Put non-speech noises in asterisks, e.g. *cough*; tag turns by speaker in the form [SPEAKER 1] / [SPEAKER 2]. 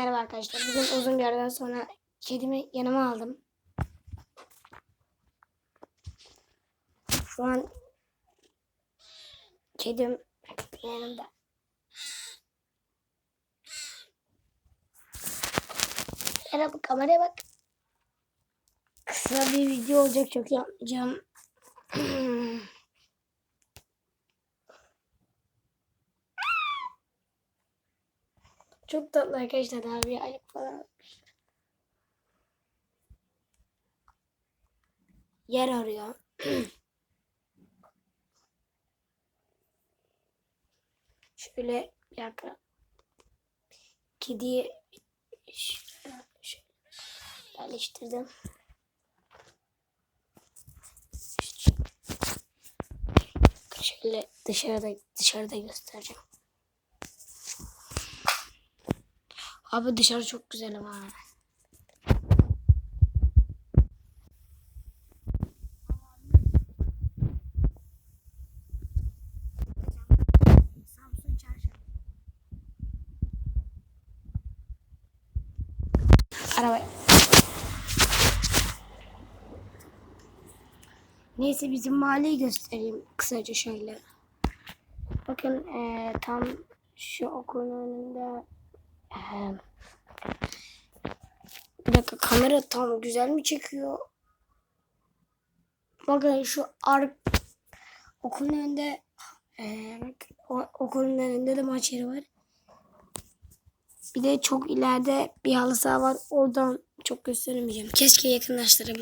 [SPEAKER 1] Merhaba arkadaşlar. Bugün uzun bir aradan sonra kedimi yanıma aldım. Şu an kedim yanımda. Merhaba kameraya bak. Kısa bir video olacak çok yapmayacağım. Çok tatlı arkadaşlar abi ayıp falan. Yer arıyor. *clears throat* Şöyle dakika. Kediyi şöyle, şöyle yerleştirdim. Şöyle dışarıda dışarıda göstereceğim. Abi dışarı çok güzel ama. Samsun Çarşı. Araba. Neyse bizim mahalleyi göstereyim kısaca şöyle. Bakın eee, tam şu okulun önünde bir dakika kamera tam güzel mi çekiyor? Bakın şu ar okulun önünde o- okulun önünde de maç yeri var. Bir de çok ileride bir halı saha var. Oradan çok gösteremeyeceğim. Keşke yakınlaştırabilsem.